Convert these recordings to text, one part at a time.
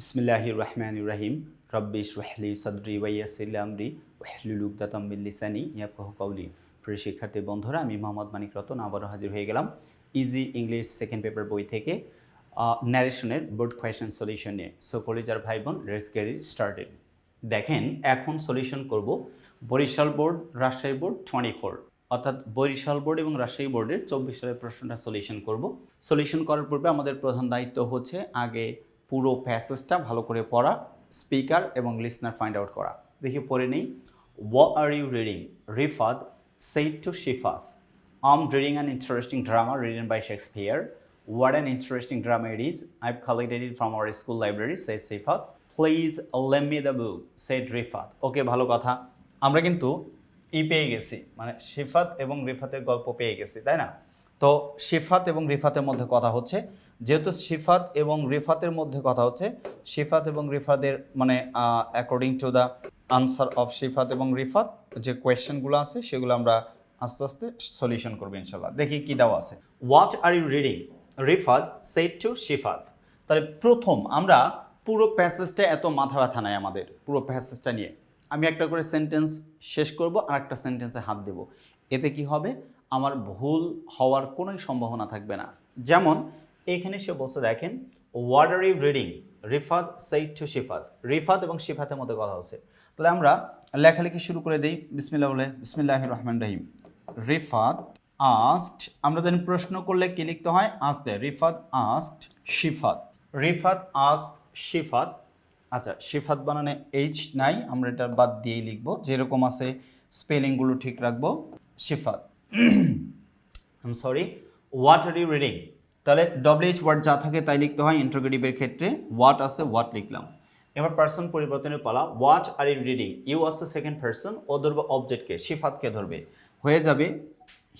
বিসমিল্লাহির রহমানির রহিম রব্বি ইশরাহলি সাদরি ওয়াইয়াসির আমরি ওয়াহলুল উকদাতাম মিন লিসানি ইয়াফকাহু কাওলি প্রিয় শিক্ষার্থী বন্ধুরা, আমি মোহাম্মদ মানিক রতন আবারও হাজির হয়ে গেলাম ইজি ইংলিশ সেকেন্ড পেপার বই থেকে ন্যারেশনের বোর্ড কোয়েশন সলিউশন নিয়ে। সো কলেজার ভাই বোন গেট ইট স্টার্টেড দেখেন, এখন সলিউশন করব Barishal board Rajshahi board twenty four অর্থাৎ বরিশাল বোর্ড এবং রাজশাহী বোর্ডের চব্বিশ সালের প্রশ্নটা সলিউশন করব। সলিউশন করার পূর্বে আমাদের প্রধান দায়িত্ব হচ্ছে আগে পুরো প্যাসেজটা ভালো করে পড়া স্পিকার এবং লিসনার ফাইন্ড আউট করা। দেখি পড়ে নেই। What are you reading Rifad said to Shifad I'm reading an interesting drama written by Shakespeare what an interesting drama it is I collected it from our school library said Shifad please lend me the book said Rifad okay ভালো কথা। আমরা কিন্তু ই পেয়ে গেছি। মানে শিফাত এবং রিফাতের গল্প পেয়ে গেছি, তাই না? তো শিফাত এবং রিফাতের মধ্যে কথা হচ্ছে। যেহেতু শিফাত এবং রিফাতের মধ্যে কথা হচ্ছে শিফাত এবং রিফাতের মানে according to the answer of Shifat এবং রিফাত, যে কোয়েশ্চেনগুলো আছে, সেগুলো আমরা আস্তে আস্তে সলিউশন করব ইনশাল্লাহ দেখি কী দেওয়া আছে। What are you reading Rifat said to Shifat তাহলে প্রথম আমরা পুরো প্যাসেজটা এত মাথা ব্যথা নাই আমাদের, পুরো প্যাসেজটা নিয়ে। আমি একটা করে সেন্টেন্স শেষ করব আর একটা সেন্টেন্সে হাত দেব। এতে কি হবে? আমার ভুল হওয়ার কোনোই সম্ভাবনা থাকবে না। যেমন এখানে সে বসে দেখেন you reading Rifat said to Shifat. Rifat এবং শিফাতের মধ্যে কথা হচ্ছে। তাহলে আমরা লেখালেখি শুরু করে দিই। বিসমিল্লা বলে বিসমিল্লাহ রহমান রহিম। রিফাত আস্ট আমরা জানি প্রশ্ন করলে কি লিখতে হয়? আসতে রিফাত আস্ট শিফাত। রিফাত আস্ট শিফাত। আচ্ছা শিফাত বানানে এইচ নাই, আমরা এটা বাদ দিয়েই লিখব। যেরকম আছে, স্পেলিংগুলো ঠিক রাখব। Shifat. Am sorry you reading তাহলে ডব্লিউএইচ ওয়ার্ড যা থাকে তাই লিখতে হয় ইন্টারোগেটিভের ক্ষেত্রে। হোয়াট আছে হোয়াট লিখলাম। এবার পার্সন পরিবর্তনের পালা। What are you reading you আছে সেকেন্ড পার্সন ও ধরবে অবজেক্টকে শিফাতকে ধরবে। হয়ে যাবে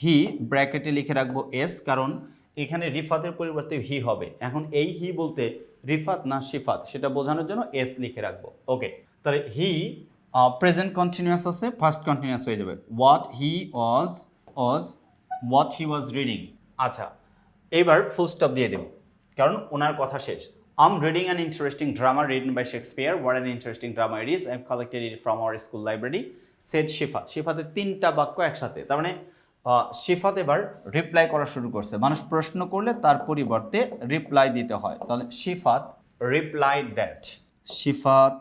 হি ব্র্যাকেটে লিখে রাখব এস কারণ এখানে রিফাতের পরিবর্তে হি হবে। এখন এই হি বলতে রিফাত না শিফাত সেটা বোঝানোর জন্য এস লিখে রাখব। ওকে তাহলে হি প্রেজেন্ট কন্টিনিউয়াস আছে ফার্স্ট কন্টিনিউয়াস হয়ে যাবে। What he was was what he was reading আচ্ছা এবার ফুল স্টপ দিয়ে দেব। কারণ ওনার কথা শেষ। I'm reading an interesting drama written by Shakespeare what an interesting drama it is I collected it from our school library said Shifat শিফাতে তিনটা বাক্য একসাথে। তার মানে শিফাত এবার রিপ্লাই করা শুরু করছে। মানুষ প্রশ্ন করলে তার পরিবর্তে রিপ্লাই দিতে হয়। তাহলে Shifat reply that Shifat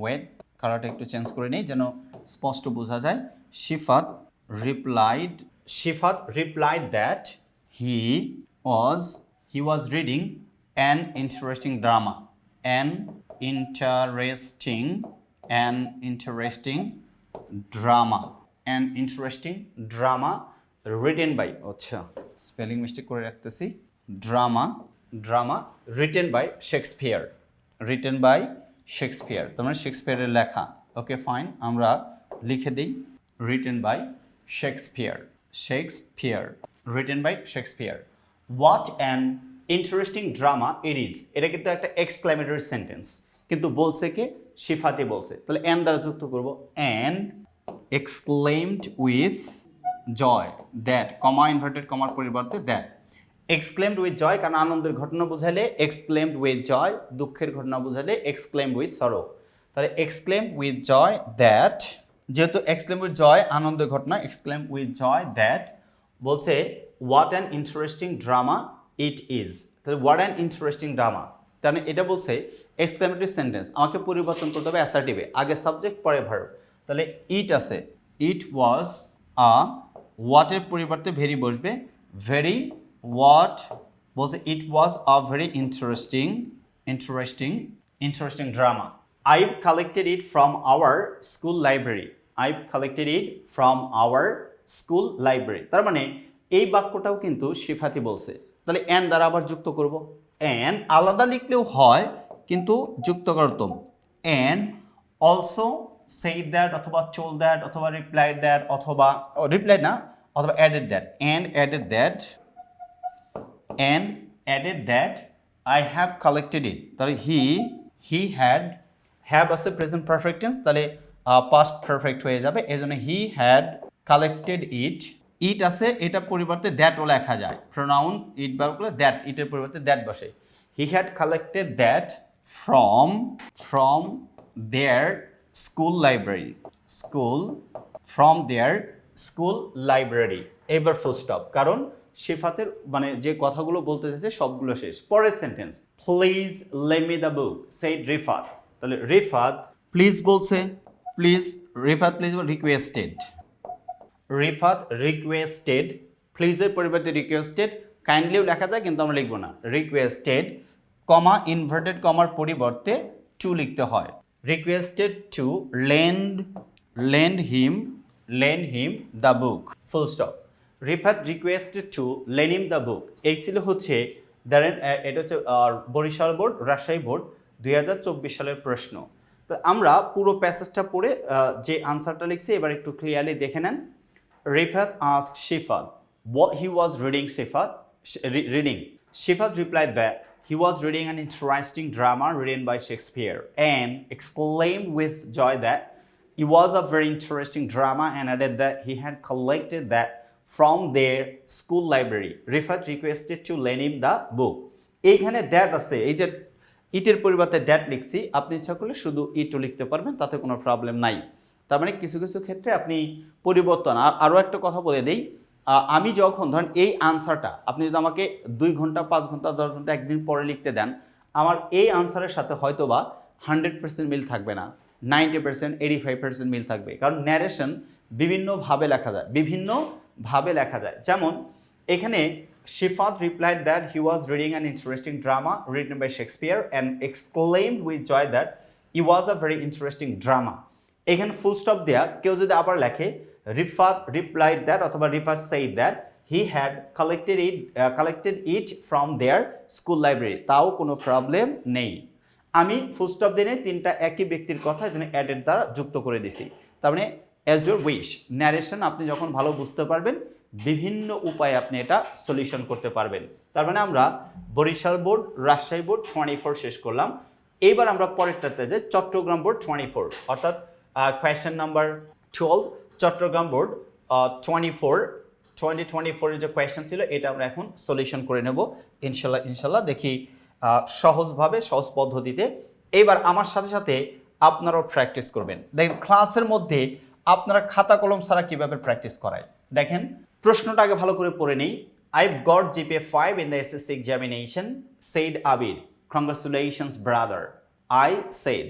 wait কালারটা একটু চেঞ্জ করে নিই, যেন স্পষ্ট বোঝা যায়। Shifat replied Shifat reply that he was he was reading an interesting drama an interesting an interesting drama an interesting drama written by আচ্ছা স্পেলিং মিস্টেক করে রাখতেছি। Drama drama written by Shakespeare written by Shakespeare তার মানে শেক্সপিয়ারের লেখা। Okay fine আমরা লিখে দিই। Written by Shakespeare Shakespeare written by Shakespeare what an interesting drama it is এটা কিন্তু একটা এক্সক্লামেটরি সেন্টেন্স কিন্তু বলছে কে? শিফাতে বলছে। তাহলে অ্যান দ্বারা যুক্ত করব। An exclaimed with joy that comma inverted কমার পরিবর্তে দ্যাট এক্সক্লেমড উইথ জয় কারণ আনন্দের ঘটনা বোঝালে এক্সক্লেমড উইথ জয় দুঃখের ঘটনা বোঝালে এক্সক্লেমড উইথ সরো তাহলে এক্সক্লেমড উইথ জয় দ্যাট যেহেতু এক্সক্লেম উইথ জয় আনন্দের ঘটনা এক্সক্লেম উইথ জয় দ্যাট বলছে what an interesting drama it is তাহলে হোয়াট অ্যান ইন্টারেস্টিং ড্রামা তার মানে এটা বলছে এক্সক্লেমেটরি সেন্টেন্স আমাকে পরিবর্তন করতে হবে অ্যাসার্টিভে আগে সাবজেক্ট পরে ভার্ব তাহলে ইট আছে। ইট ওয়াজ আ ওয়াটের পরিবর্তে ভেরি বসবে। ভেরি হোয়াট বলছে it was a very interesting interesting interesting drama I've collected it from our school library. I've collected it from our school library তার মানে এই বাক্যটাও কিন্তু সিফাতি বলছে। তাহলে অ্যান দ্বারা আবার যুক্ত করব। অ্যান আলাদা লিখলেও হয়, কিন্তু যুক্ত করতাম অ্যান অলসো সেই দ্যাট অথবা চোল দ্যাট অথবা রিপ্লাই দ্যাট অথবা রিপ্লাই না, অথবা added that and added that and added that I have collected it তাহলে হি he had have আছে প্রেজেন্ট পারফেক্ট টেন্স তাহলে পাস্ট পারফেক্ট হয়ে যাবে। এই জন্য he had collected it it আছে, এটার পরিবর্তে দ্যাটও লেখা যায়। প্রোনাউন ইট বার করলে দ্যাট ইটের পরিবর্তে দ্যাট বসে। He had collected that from from there school library school from there school library এবার ফুল স্টপ কারণ শেফাতের মানে যে কথাগুলো বলতে চাইছে, সবগুলো শেষ। পরের sentence please lemme the book said Rifat. তাহলে রিফাত প্লিজ বলছে please Rifat please requested Rifat requested প্লিজের পরিবর্তে রিকোয়েস্টেড কাইন্ডলিও লেখা যায় কিন্তু আমরা লিখব না। রিকোয়েস্টেড কমা ইনভার্টেড কমার পরিবর্তে টু লিখতে হয়। Requested to lend lend him lend him the book full stop Rifat requested to lend him the book এই ছিল হচ্ছে ধরেন এটা হচ্ছে বরিশাল বোর্ড, রাজশাহী বোর্ড, দুই হাজার চব্বিশ সালের প্রশ্ন। তো আমরা পুরো প্যাসেজটা পড়ে যে আনসারটা লিখছি, এবার একটু ক্লিয়ারলি দেখে নেন। Rifat asked Shifat what he was reading Shifat sh- re- reading. Shifat replied that he was reading an interesting drama written by Shakespeare and exclaimed with joy that it was a very interesting drama and added that he had collected that from their school library. Rifat requested to lend him the book. এইখানে that আছে এই যে ইটের পরিবর্তে that লিখছি আপনি ইচ্ছা করলে শুধু ইটও লিখতে পারবেন তাতে কোনো প্রবলেম নাই তার মানে কিছু কিছু ক্ষেত্রে আপনি পরিবর্তন। আর আরও একটা কথা বলে দিই আমি যখন, ধরেন এই আনসারটা আপনি যদি আমাকে দুই ঘণ্টা, পাঁচ ঘণ্টা, দশ ঘণ্টা, একদিন পরে লিখতে দেন, আমার এই আনসারের সাথে হয়তো বা হান্ড্রেড পার্সেন্ট মিল থাকবে না ninety percent eighty five percent মিল থাকবে। কারণ ন্যারেশন বিভিন্নভাবে লেখা যায় বিভিন্নভাবে লেখা যায়। যেমন, এখানে Shifat replied that he was reading an interesting drama written by Shakespeare and exclaimed with joy that it was a very interesting drama. এখানে ফুল স্টপ দেয়া, কেউ যদি আবার লেখে, রিফাত রিপ্লাইড দ্যাট অথবা Rifat said that he had collected it collected it from there school library তাও কোনো problem নেই। আমি ফুল স্টপ দিনে তিনটা একই ব্যক্তির কথা এখানে অ্যাডের দ্বারা যুক্ত করে দিছি। তার মানে অ্যাজ ইউর উইশ ন্যারেশন আপনি যখন ভালো বুঝতে পারবেন, বিভিন্ন উপায়ে আপনি এটা সলিউশন করতে পারবেন। তার মানে আমরা Barishal board Rajshahi board twenty four শেষ করলাম। এইবার আমরা পরেরটাতে যে চট্টগ্রাম বোর্ড টোয়েন্টি ফোর অর্থাৎ question number twelve Chattogram board twenty four twenty twenty ফোরের যে কোয়েশ্চেন ছিল, এটা আমরা এখন সলিউশন করে নেব। ইনশাল্লাহ ইনশাল্লাহ, দেখি সহজভাবে, সহজ পদ্ধতিতে। এবার আমার সাথে সাথে আপনারাও প্র্যাকটিস করবেন। দেখেন ক্লাসের মধ্যে আপনারা খাতা কলম ছাড়া কীভাবে প্র্যাকটিস করায়? দেখেন, প্রশ্নটা আগে ভালো করে পড়ে নেই। I got GPA five in the SSC examination said Abir congratulations brother I said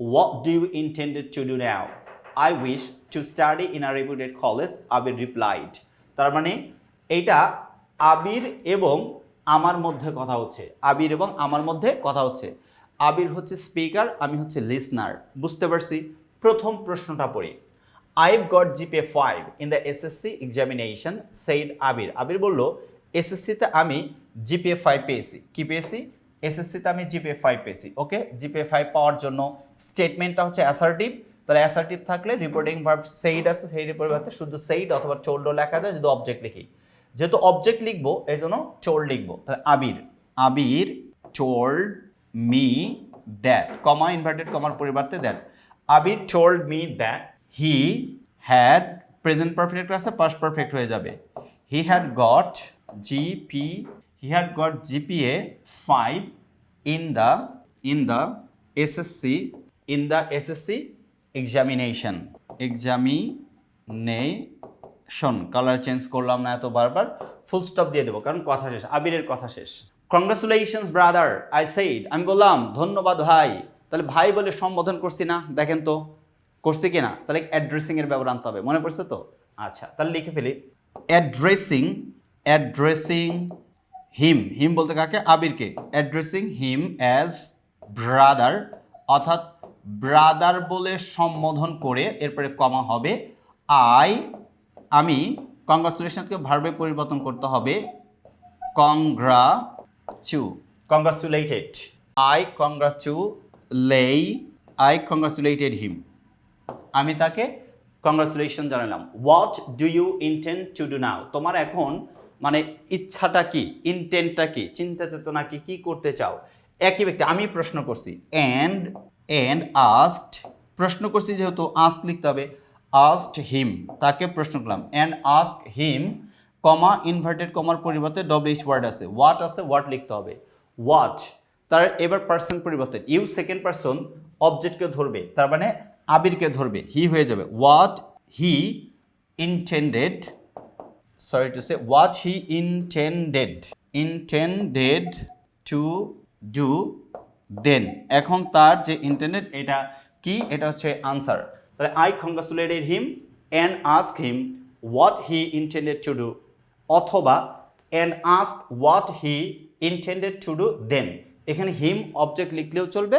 What do you intended to do now? I wish to study in a reputed college, Abir replied. তার মানে এইটা আবির এবং আমার মধ্যে কথা হচ্ছে। আবির এবং আমার মধ্যে কথা হচ্ছে। আবির হচ্ছে স্পিকার আমি হচ্ছে লিসনার বুঝতে পারছি? প্রথম প্রশ্নটা পড়ি। I've got GPA five in the SSC examination said Abir. Abir বলল এসএসসিতে আমি জিপিএ ফাইভ পেয়েছি। কি পেয়েছি? এসএসসিতে আমি জিপিএ ফাইভ পেয়েছি ওকে জিপিএ ফাইভ পাওয়ার জন্য স্টেটমেন্টটা হচ্ছে অ্যাসার্টিভ তাহলে অ্যাসার্টিভ থাকলে রিপোর্টিং ভার্ব সেইড আছে সেইডের পরিবর্তে শুধু সেইড অথবা চোল্ডও লেখা যায় যদি অবজেক্ট লিখি। যেহেতু অবজেক্ট লিখব এই জন্য চোল্ড লিখব। তাহলে Abir Abir told me that comma inverted কমার পরিবর্তে that Abir told me that he had present perfect আছে পাস্ট পারফেক্ট হয়ে যাবে। He had got GP he had got GPA five in the in the SSC in the SSC examination examination colour change করলাম না এত বারবার। ফুল stop দিয়ে দেবো, কারণ কথা শেষ, আবিরের কথা শেষ। কংগ্রেচুলেশনস ব্রাদার আই সেইড আমি বললাম, ধন্যবাদ ভাই। তাহলে ভাই বলে সম্বোধন করছি না, দেখেন তো। করছি কি না? তাহলে অ্যাড্রেসিং এর ব্যবহার আনতে হবে, মনে পড়ছে তো? আচ্ছা তাহলে লিখে ফেলি। অ্যাড্রেসিং অ্যাড্রেসিং হিম হিম বলতে কাকে? আবিরকে। অ্যাড্রেসিং হিম অ্যাজ ব্রাদার অর্থাৎ ব্রাদার বলে সম্বোধন করে এরপরে কমা হবে আই আমি কংগ্রাচুলেশনকে ভার্বে পরিবর্তন করতে হবে congra chu congratulated I congratulate I congratulated him আমি তাকে কংগ্রাচুলেশন জানালাম। What do you intend to do now তোমার এখন মানে ইচ্ছাটা কি ইন্টেন্টটা কি চিন্তা চেতনা কি কি করতে চাও? একই ব্যক্তি, আমি প্রশ্ন করছি। অ্যান্ড অ্যান্ড আস্কড প্রশ্ন করছি যেহেতু আস্ক লিখতে হবে। আস্কড হিম তাকে প্রশ্ন করলাম। And ask him comma inverted কমার পরিবর্তে ডব্লিউএইচ ওয়ার্ড আছে। হোয়াট আছে হোয়াট লিখতে হবে। হোয়াট তার এবার পার্সন পরিবর্তে। ইউ সেকেন্ড পার্সন অবজেক্টকে ধরবে। তার মানে আবিরকে ধরবে। হি হয়ে যাবে। What he intended sorry to say what he intended intended to do then এখন তার যে ইন্টারনেট এটা কি? এটা হচ্ছে আনসার তাহলে I congratulated him and ask him what he intended to do অথবা and ask what he intended to do then এখানে হিম অবজেক্ট লিখলেও চলবে,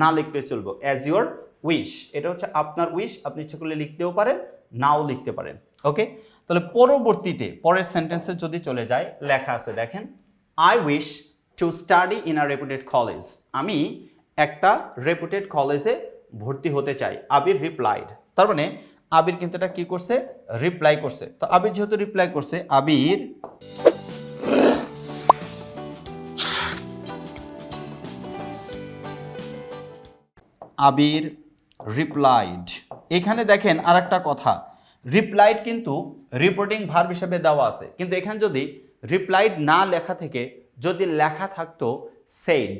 না লিখলেও চলবে। অ্যাজ ইউর উইশ এটা হচ্ছে আপনার উইশ আপনি ইচ্ছে করলে লিখতেও পারেন, নাও লিখতে পারেন। ওকে তাহলে পরবর্তীতে পরের সেন্টেন্সে যদি চলে যায়, লেখা আছে, দেখেন I wish to study in a reputed college আমি একটা রেপুটেড কলেজে ভর্তি হতে চাই। আবির রিপ্লাইড তার মানে আবির কিন্তু এটা কি করছে? রিপ্লাই করছে। তো আবির যেহেতু রিপ্লাই করছে, আবির আবির রিপ্লাইড এখানে দেখেন আর একটা কথা। রিপ্লাইড কিন্তু রিপোর্টিং ভার্ব হিসেবে দেওয়া আছে। কিন্তু এখানে যদি রিপ্লাইড না লেখা থেকে যদি লেখা থাকতো সেইড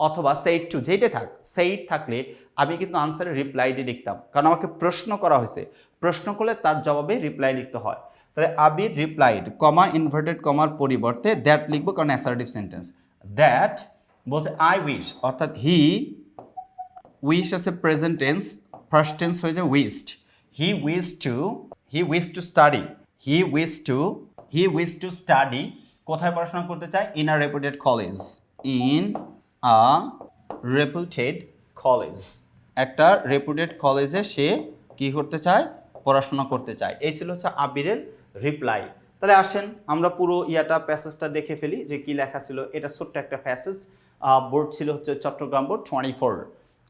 অথবা সেইড টু যেটা থাক সেইড থাকলে আমি কিন্তু আনসারে রিপ্লাইডে লিখতাম। কারণ আমাকে প্রশ্ন করা হয়েছে। প্রশ্ন করলে তার জবাবে রিপ্লাই লিখতে হয়। তাহলে আবির রিপ্লাইড কমা ইনভার্টেড কমার পরিবর্তে দ্যাট লিখব কারণ অ্যাসার্টিভ সেন্টেন্স দ্যাট বলছে আই উইশ অর্থাৎ হি উইশ আছে প্রেজেন্ট টেন্স ফার্স্ট টেন্স হয়ে যায় wished he wish to he wish to study he wish to he wish to study কোথায় পড়াশোনা করতে চায়? In a reputed college in a reputed college একটা reputed কলেজে সে কি করতে চায়? পড়াশোনা করতে চায়। এই ছিল হচ্ছে আবিরের রিপ্লাই তাহলে আসেন, আমরা পুরো ইয়াটা প্যাসেজটা দেখে ফেলি যে কি লেখা ছিল। এটা ছোট্ট একটা প্যাসেজ বোর্ড ছিল হচ্ছে Chattogram board twenty four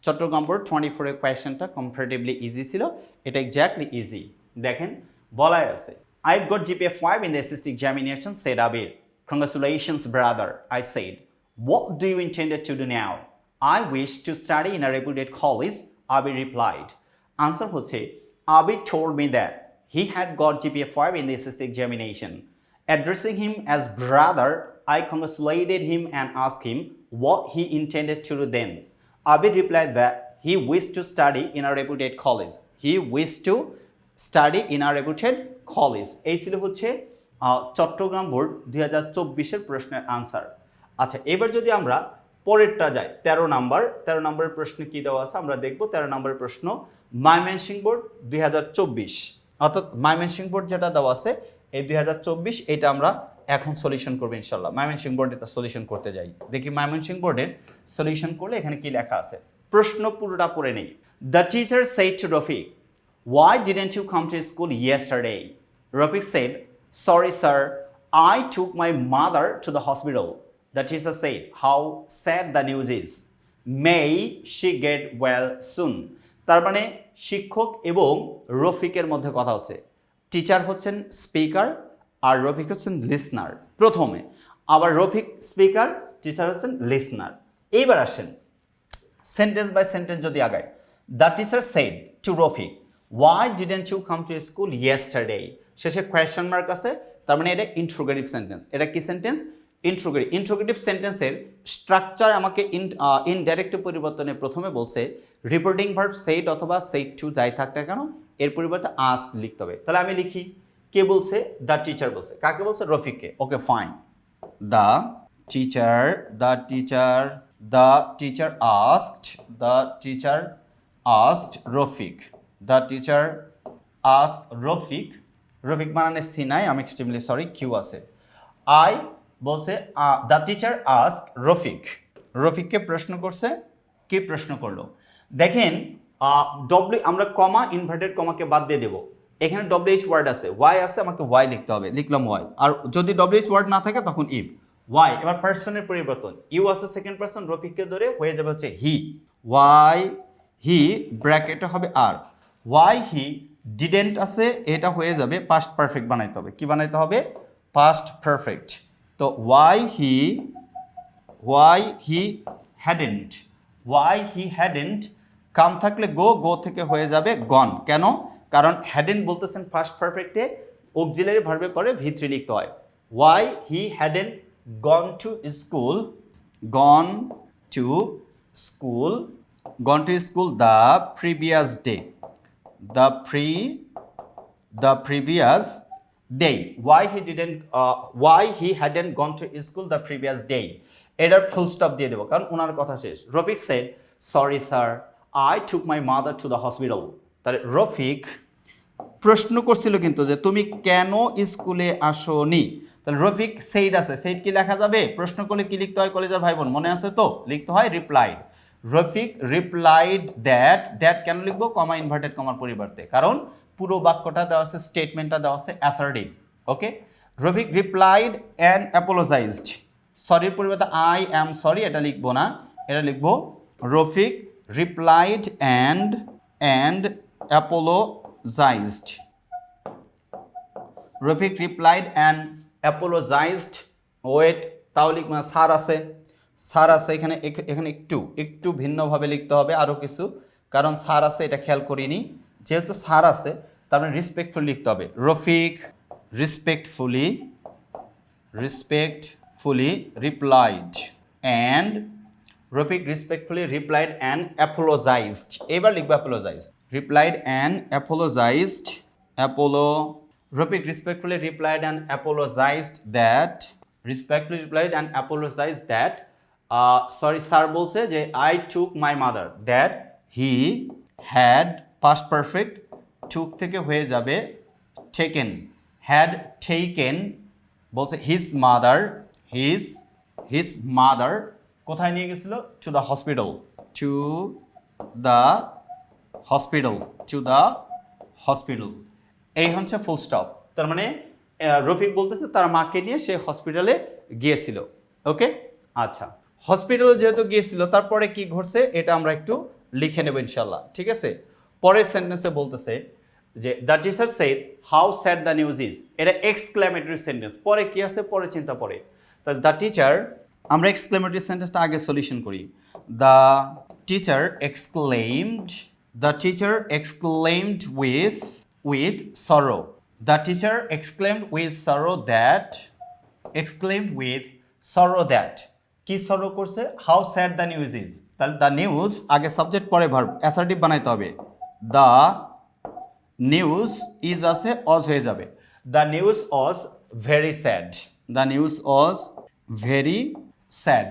Chattogram board twenty ফোরের কোয়েশনটা কম্পারেটিভলি ইজি ছিল এটা এক্স্যাক্টলি ইজি দেখেন বলাই আছে I got GPA five in the SSC examination said Abir congratulations brother I said What do you intend to do now? I wish to study in a reputed college, Abir replied. Answer হচ্ছে Abir told me that he had got GPA 5 in the SSC examination. Addressing him as brother, I congratulated him and asked him what he intended to do then. Abir replied that he wished to study in a reputed college. He wished to study in a reputed college. এই ছিল হচ্ছে Chittagong board দুই হাজার চব্বিশের প্রশ্নের answer আচ্ছা এবার যদি আমরা পরেরটা যাই, তেরো নাম্বার, তেরো নম্বরের প্রশ্নে কী দেওয়া আছে আমরা দেখব তেরো নম্বরের প্রশ্ন মাইমেনসিং বোর্ড দুই হাজার চব্বিশ অর্থাৎ মাইমেনসিং বোর্ড যেটা দেওয়া আছে, এই দুই হাজার চব্বিশ, এটা আমরা এখন সলিউশন করবে ইনশাল্লাহ মায়মন সিং বোর্ডে তার সলিউশন করতে যাই। দেখি মায়মন সিং বোর্ডের সলিউশন করলে এখানে কি লেখা আছে? প্রশ্ন পুরোটা পড়ে নেই। The teacher said to Rafiq why didn't you come to school yesterday Rafiq said sorry sir I took my mother to the hospital the teacher said how sad the news is may she get well soon তার মানে শিক্ষক এবং রফিকের মধ্যে কথা হচ্ছে। Teacher হচ্ছেন speaker আর রফিক হচ্ছেন listener প্রথমে। আবার রফিক স্পিকার টিচার হচ্ছেন লিসনার এইবার আসেন। সেন্টেন্স বাই সেন্টেন্স যদি আগায় the teacher said to Rafiq why didn't you come to school yesterday শেষে কোয়েশ্চেন মার্ক আছে, তার মানে এটা ইন্ট্রোগেটিভ সেন্টেন্স এটা কি সেন্টেন্স ইন্ট্রোগেটিভ ইন্ট্রোগেটিভ সেন্টেন্সের স্ট্রাকচার আমাকে ইন ইনডাইরেক্ট পরিবর্তনে প্রথমে বলছে রিপোর্টিং ভার্ব সেইট অথবা সেইট টু যাই থাক না কেন, এর পরিবর্তে আস লিখতে হবে। তাহলে আমি লিখি। কে বলছে? দ্য টিচার বলছে। কাকে বলছে? রফিককে। Okay fine the teacher the teacher the teacher asked, the teacher asked Rafiq the teacher ask Rafiq Rafiq বানানে C নাই আমি এক্সট্রিমলি সরি কিউ আছে। আই বলছে দ্য টিচার আস্ক রফিক রফিককে প্রশ্ন করছে, কে প্রশ্ন করল? দেখেন ডব্লিউ আমরা কমা ইনভার্টেড কমাকে বাদ দিয়ে দেবো। এখানে ডব্লিউএইচ ওয়ার্ড আছে। ওয়াই আছে, আমাকে ওয়াই লিখতে হবে। লিখলাম ওয়াই আর যদি ডব্লিউএইচ ওয়ার্ড না থাকে, তখন ইফ ওয়াই এবার পার্সনের পরিবর্তন। ইউ আছে সেকেন্ড পার্সন রফিককে ধরে হয়ে যাবে হচ্ছে হি ওয়াই হি ব্র্যাকেটে হবে আর ওয়াই হি ডিডেন্ট আছে, এটা হয়ে যাবে পাস্ট পারফেক্ট বানাইতে হবে। কি বানাইতে হবে? পাস্ট পারফেক্ট তো why he why he hadn't why he hadn't come থাকলে গো গো থেকে হয়ে যাবে গন কেন? কারণ হ্যাডেন্ট বলতেছেন ফার্স্ট পারফেক্টে অক্সিলারি ভার্বে পরে ভিত্রি লিখতে হয়। Why he hadn't gone to school gone to school gone to school the previous day the pre the previous day. Why he uh, why he hadn't gone to school the previous day? এটার full stop দিয়ে দেবো কারণ ওনার কথা শেষ। Rafiq said sorry sir I took my mother to the hospital তাহলে রফিক প্রশ্ন করছিল কিন্তু যে তুমি কেন স্কুলে আসোনি? তাহলে রফিক সেইড আছে। সেইড কি লেখা যাবে? প্রশ্ন করলে কি লিখতে হয় কলেজের ভাই বোন? মনে আছে তো? লিখতে হয় replied Rafiq replied that that কেন লিখব? কমা ইনভার্টেড কমার পরিবর্তে। কারণ পুরো বাক্যটা দেওয়া আছে স্টেটমেন্টটা দেওয়া আছে assertive okay Rafiq replied and apologised সরির পরিবর্তে আই অ্যাম সরি এটা লিখব না। এটা লিখব, Rafiq replied and and apologised Rafiq replied and apologised wait তাও লিখব না আছে। স্যার আছে, এখানে এখ- এখানে একটু একটু ভিন্নভাবে লিখতে হবে আরও কিছু। কারণ স্যার আছে, এটা খেয়াল করিনি। যেহেতু স্যার আছে, তার মানে রিসপেক্টফুল লিখতে হবে। Rafiq respectfully respectfully replied and Rafiq respectfully replied and apologised এবার লিখব apologise replied and apologised apolo Rafiq respectfully replied and apologised that respectfully replied and apologise that sorry sir বলছে যে I took my mother that he had past perfect took থেকে হয়ে যাবে taken had taken বলছে his mother his his mother কোথায় নিয়ে গেছিল? To the hospital to the hospital to the hospital এই হচ্ছে ফুল স্টপ তার মানে রফিক বলতেছে তার মাকে নিয়ে সে হসপিটালে গিয়েছিল। ওকে আচ্ছা। হসপিটালে যেহেতু গিয়েছিল তারপরে কি ঘটছে এটা আমরা একটু লিখে নেব ইনশাল্লাহ ঠিক আছে? পরের সেন্টেন্সে বলতেছে যে the teacher said how sad the news is এটা এক্সক্লামেটরি সেন্টেন্স পরে কি আছে? পরে চিন্তা পরে। তাহলে দ্য টিচার আমরা এক্সক্লেমেটরি সেন্টেন্সটা আগে সলিউশন করি। The teacher exclaimed the teacher exclaimed with with sorrow the teacher exclaimed with sorrow that exclaimed with sorrow that কি সরো করছে? How sad the news is তাহলে দ্য নিউজ আগে subject পরে verb assertive বানাইতে হবে। The news is আছে was হয়ে যাবে। The news was very sad the news was very sad.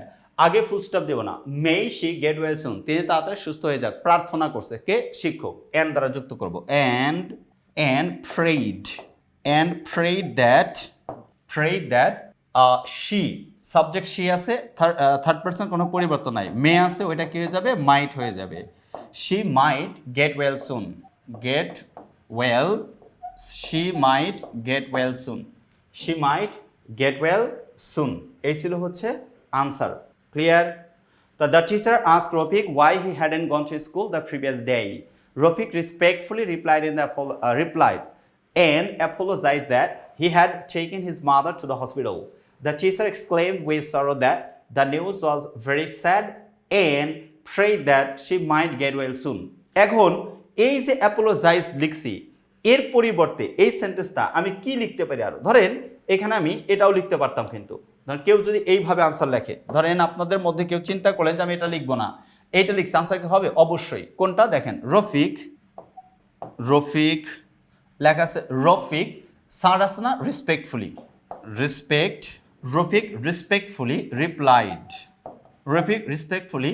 আগে ফুল স্টপ দেবো না। May she get well soon তিনি তাড়াতাড়ি সুস্থ হয়ে যাক। প্রার্থনা করছে কে? শিক্ষক। অ্যান্ড দ্বারা যুক্ত করব। And and prayed and prayed that prayed that she subject she আছে থার্ড পার্সন কোনো পরিবর্তন নাই। মে আছে, ওইটা কি হয়ে যাবে? মাইট হয়ে যাবে। She might get well soon get well she might get well soon she might get well soon এই ছিল হচ্ছে answer clear The, the teacher asked Rafik why he hadn't gone to school the previous day. Rafik respectfully replied in the uh, replied and apologized that he had taken his mother to the hospital. The teacher exclaimed with sorrow that the news was very sad and prayed that she might get well soon. এখন এই যে apologize লিখছি এর পরিবর্তে এই সেন্টেন্সটা আমি কি লিখতে পারি আরও ধরেন এখানে আমি এটাও লিখতে পারতাম কিন্তু ধরেন কেউ যদি এইভাবে আনসার লেখে, ধরেন আপনাদের মধ্যে কেউ চিন্তা করলেন যে আমি এটা লিখব না, এইটা লিখছে আনসার কি হবে? অবশ্যই। কোনটা? দেখেন, রফিক রফিক, লেখা আছে, রফিক স্যার আছে না respectfully respect Rafiq respectfully replied Rafiq respectfully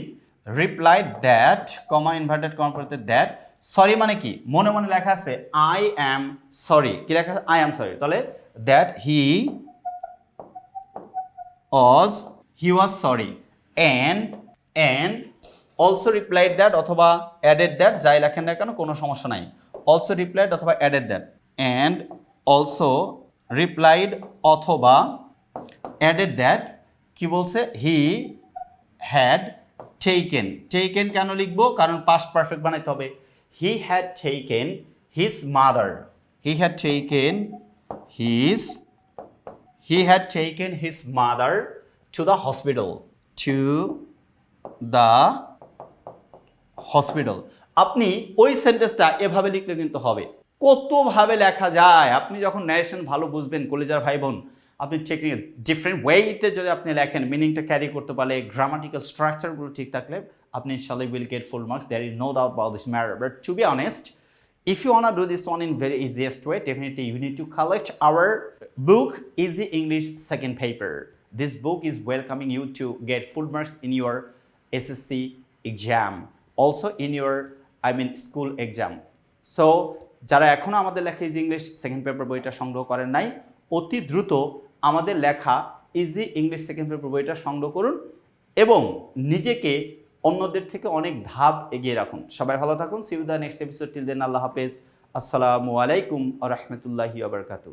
replied that comma inverted comma পড়তে দ্যাট সরি মানে কি? মনে মনে লেখা আছে আই অ্যাম সরি কি লেখা আছে? আই অ্যাম সরি তাহলে that he was he was sorry and and also replied that অথবা অ্যাডেড দ্যাট যাই লেখেন না কেন, কোনো সমস্যা নাই। অলসো রিপ্লাইড অথবা added that and also replied অথবা অ্যাডেড দ্যাট কি বলছে? হি হ্যাড টেকেন টেকেন কেন লিখব? কারণ পাস্ট পারফেক্ট বানাইতে হবে। He had taken his mother he had taken his he had taken his mother to the hospital, to the hospital. আপনি ওই সেন্টেন্সটা এভাবে লিখলে কিন্তু হবে। কতভাবে লেখা যায়? আপনি যখন ন্যারেশন ভালো বুঝবেন, কলেজার ভাই বোন আপনি টেকনিক ডিফারেন্ট ওয়েতে যদি আপনি লেখেন মিনিংটা ক্যারি করতে পারলে গ্রামাটিক্যাল স্ট্রাকচারগুলো ঠিক থাকলে, আপনি ইনশাল্লাহ will get full marks there is no doubt about this matter but to be honest If you wanna do this one in very easiest way, definitely you need to collect our book, Easy English Second Paper. This book is welcoming you to get full marks in your SSC exam, also in your, I mean, school exam. So, যারা এখনও আমাদের লেখা Easy English second Paper বইটা সংগ্রহ করেন নাই অতি দ্রুত আমাদের লেখা ইজি ইংলিশ সেকেন্ড পেপার বইটা সংগ্রহ করুন এবং নিজেকে অন্যদের থেকে অনেক ধাপ এগিয়ে রাখুন। সবাই ভালো থাকুন। See you next episode till then আল্লাহ হাফেজ। আসসালামু আলাইকুম আ রহমতুল্লাহি আবরকাতু